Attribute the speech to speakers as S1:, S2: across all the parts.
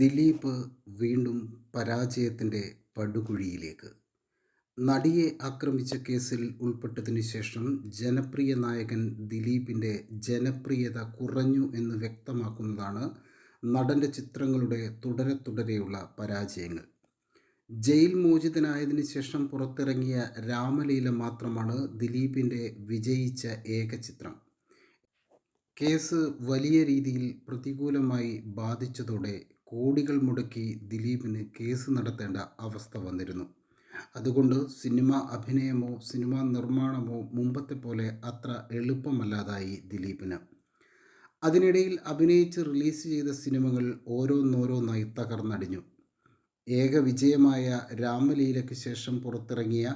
S1: ദിലീപ് വീണ്ടും പരാജയത്തിന്റെ പടുകുഴിയിലേക്ക്. നടിയെ ആക്രമിച്ച കേസിൽ ഉൾപ്പെട്ടതിനു ശേഷം ജനപ്രിയ നായകൻ ദിലീപിന്റെ ജനപ്രിയത കുറഞ്ഞു എന്ന് വ്യക്തമാക്കുന്നതാണ് നടന്റെ ചിത്രങ്ങളുടെ തുടരെ തുടരെയുള്ള പരാജയങ്ങൾ. ജയിൽ മോചിതനായതിനു ശേഷം പുറത്തിറങ്ങിയ രാമലീല മാത്രമാണ് ദിലീപിന്റെ വിജയിച്ച ഏക ചിത്രം കേസ് വലിയ രീതിയിൽ പ്രതികൂലമായി ബാധിച്ചതോടെ കോടികൾ മുടക്കി ദിലീപിന് കേസ് നടത്തേണ്ട അവസ്ഥ വന്നിരുന്നു. അതുകൊണ്ട് സിനിമ അഭിനയമോ സിനിമാ നിർമ്മാണമോ മുമ്പത്തെ പോലെ അത്ര എളുപ്പമല്ലാതായി ദിലീപിന്. അതിനിടയിൽ അഭിനയിച്ച് റിലീസ് ചെയ്ത സിനിമകൾ ഓരോന്നോരോന്നായി തകർന്നടിഞ്ഞു. ഏക വിജയമായ രാമലീലയ്ക്ക് ശേഷം പുറത്തിറങ്ങിയ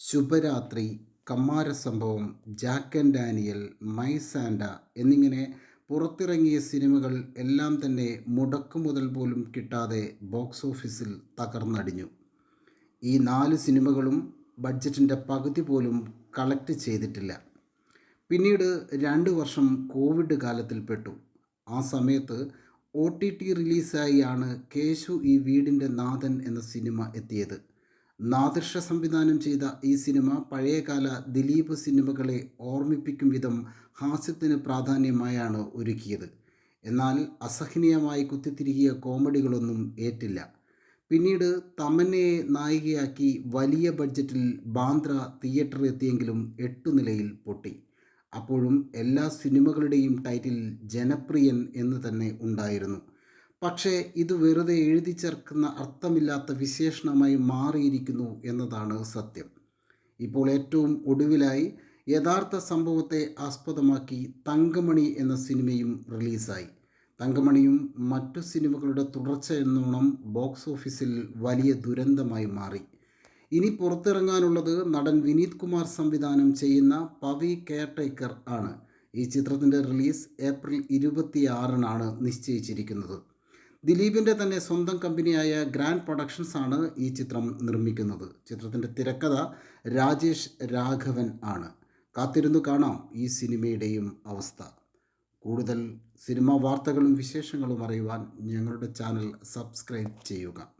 S1: Shubharathri Kammara Sambhavam Jack and Daniel my Santa എന്നിങ്ങനെ പുറത്തിറങ്ങിയ സിനിമകൾ എല്ലാം തന്നെ മുടക്ക് മുതൽ പോലും കിട്ടാതെ ബോക്സ് ഓഫീസിൽ തകർന്നടിഞ്ഞു. ഈ നാല് സിനിമകളും ബഡ്ജറ്റിന്റെ പകുതി പോലും കളക്ട് ചെയ്തിട്ടില്ല. പിന്നീട് രണ്ട് വർഷം കോവിഡ് കാലത്തിൽ പെട്ടു. ആ സമയത്ത് ഒ ടി ടി റിലീസായിയാണ് കേശു ഈ വീടിന്റെ നാഥൻ എന്ന സിനിമ എത്തിയത്. നാദൃഷ സംവിധാനം ചെയ്ത ഈ സിനിമ പഴയകാല ദിലീപ് സിനിമകളെ ഓർമ്മിപ്പിക്കും വിധം ഹാസ്യത്തിന് പ്രാധാന്യമായാണ് ഒരുക്കിയത്. എന്നാൽ അസഹനീയമായി കുത്തിത്തിരികിയ കോമഡികളൊന്നും ഏറ്റില്ല. പിന്നീട് തമന്നയെ നായികയാക്കി വലിയ ബഡ്ജറ്റിൽ ബാന്ദ്ര തിയേറ്ററിൽ എത്തിയെങ്കിലും എട്ടു നിലയിൽ പൊട്ടി. അപ്പോഴും എല്ലാ സിനിമകളുടെയും ടൈറ്റിൽ ജനപ്രിയൻ എന്ന് തന്നെ ഉണ്ടായിരുന്നു. പക്ഷേ ഇത് വെറുതെ എഴുതി ചേർക്കുന്ന അർത്ഥമില്ലാത്ത വിശേഷണമായി മാറിയിരിക്കുന്നു എന്നതാണ് സത്യം. ഇപ്പോൾ ഏറ്റവും ഒടുവിലായി യഥാർത്ഥ സംഭവത്തെ ആസ്പദമാക്കി തങ്കമണി എന്ന സിനിമയും റിലീസായി. തങ്കമണിയും മറ്റു സിനിമകളുടെ തുടർച്ച എന്നോണം ബോക്സ് ഓഫീസിൽ വലിയ ദുരന്തമായി മാറി. ഇനി പുറത്തിറങ്ങാനുള്ളത് നടൻ വിനീത് കുമാർ സംവിധാനം ചെയ്യുന്ന പവി കെയർടേക്കർ ആണ്. ഈ ചിത്രത്തിന്റെ റിലീസ് ഏപ്രിൽ ഇരുപത്തിയാറിനാണ് നിശ്ചയിച്ചിരിക്കുന്നത്. ദിലീപിന്റെ തന്നെ സ്വന്തം കമ്പനിയായ ഗ്രാൻഡ് പ്രൊഡക്ഷൻസ് ആണ് ഈ ചിത്രം നിർമ്മിക്കുന്നത്. ചിത്രത്തിന്റെ തിരക്കഥ രാജേഷ് രാഘവൻ ആണ്. കാത്തിരുന്നു കാണാം ഈ സിനിമയുടെയും അവസ്ഥ. കൂടുതൽ സിനിമാ വാർത്തകളും വിശേഷങ്ങളും അറിയുവാൻ ഞങ്ങളുടെ ചാനൽ സബ്സ്ക്രൈബ് ചെയ്യുക.